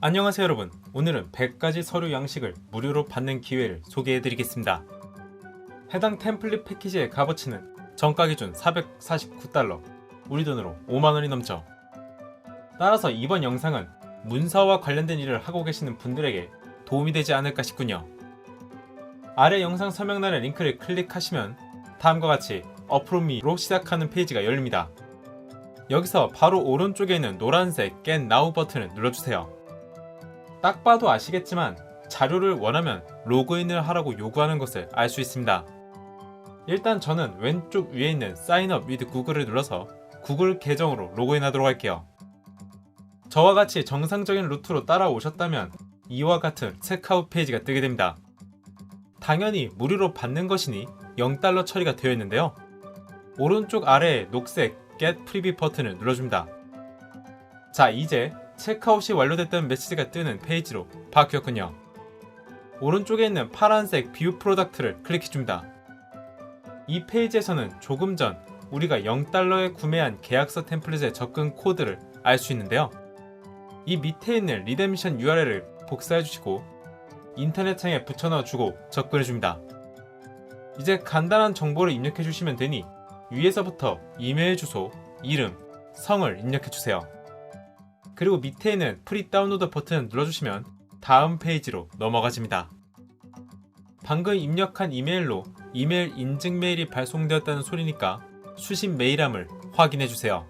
안녕하세요 여러분. 오늘은 100가지 서류 양식을 무료로 받는 기회를 소개해 드리겠습니다. 해당 템플릿 패키지의 값어치는 정가 기준 449달러 우리 돈으로 5만원이 넘죠. 따라서 이번 영상은 문서와 관련된 일을 하고 계시는 분들에게 도움이 되지 않을까 싶군요. 아래 영상 설명란의 링크를 클릭하시면 다음과 같이 어프로미로 시작하는 페이지가 열립니다. 여기서 바로 오른쪽에 있는 노란색 Get Now 버튼을 눌러주세요 딱 봐도 아시겠지만 자료를 원하면 로그인을 하라고 요구하는 것을 알 수 있습니다. 일단 저는 왼쪽 위에 있는 up with Google을 눌러서 구글 계정으로 로그인하도록 할게요. 저와 같이 정상적인 루트로 따라오셨다면 이와 같은 체크아웃 페이지가 뜨게 됩니다. 당연히 무료로 받는 것이니 0달러 처리가 되어 있는데요. 오른쪽 아래에 녹색 Get Preview 버튼을 눌러줍니다. 자, 이제 체크아웃이 완료됐다는 메시지가 뜨는 페이지로 바뀌었군요. 오른쪽에 있는 파란색 뷰 프로덕트를 클릭해줍니다. 이 페이지에서는 조금 전 우리가 0달러에 구매한 계약서 템플릿의 접근 코드를 알 수 있는데요. 이 밑에 있는 리뎀션 URL을 복사해주시고 인터넷창에 붙여넣어주고 접근해줍니다. 이제 간단한 정보를 입력해주시면 되니 위에서부터 이메일 주소, 이름, 성을 입력해주세요. 그리고 밑에 있는 프리 다운로드 버튼을 눌러주시면 다음 페이지로 넘어가집니다. 방금 입력한 이메일로 이메일 인증 메일이 발송되었다는 소리니까 수신 메일함을 확인해주세요.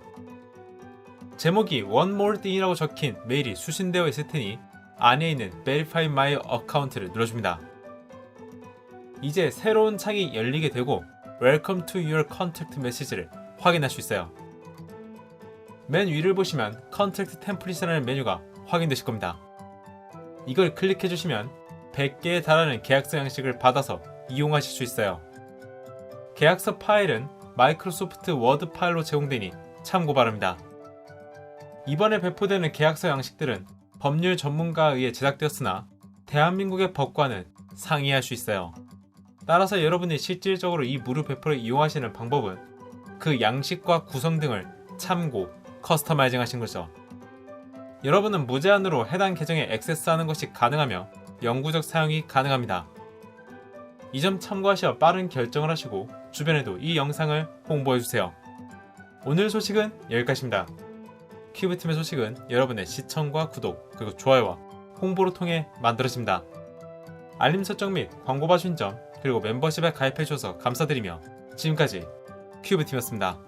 제목이 One More Thing이라고 적힌 메일이 수신되어 있을 테니 안에 있는 Verify My Account를 눌러줍니다. 이제 새로운 창이 열리게 되고 Welcome to your contact message를 확인할 수 있어요. 맨 위를 보시면 컨택트 템플릿이라는 메뉴가 확인되실 겁니다. 이걸 클릭해 주시면 100개에 달하는 계약서 양식을 받아서 이용하실 수 있어요. 계약서 파일은 마이크로소프트 워드 파일로 제공되니 참고 바랍니다. 이번에 배포되는 계약서 양식들은 법률 전문가에 의해 제작되었으나 대한민국의 법과는 상이할 수 있어요. 따라서 여러분이 실질적으로 이 무료 배포를 이용하시는 방법은 그 양식과 구성 등을 참고 커스터마이징 하신 거죠. 여러분은 무제한으로 해당 계정에 액세스하는 것이 가능하며 영구적 사용이 가능합니다. 이 점 참고하시어 빠른 결정을 하시고 주변에도 이 영상을 홍보해주세요. 오늘 소식은 여기까지입니다. 큐브팀의 소식은 여러분의 시청과 구독 그리고 좋아요와 홍보를 통해 만들어집니다. 알림 설정 및 광고 봐주신 점 그리고 멤버십에 가입해 주셔서 감사드리며 지금까지 큐브팀이었습니다.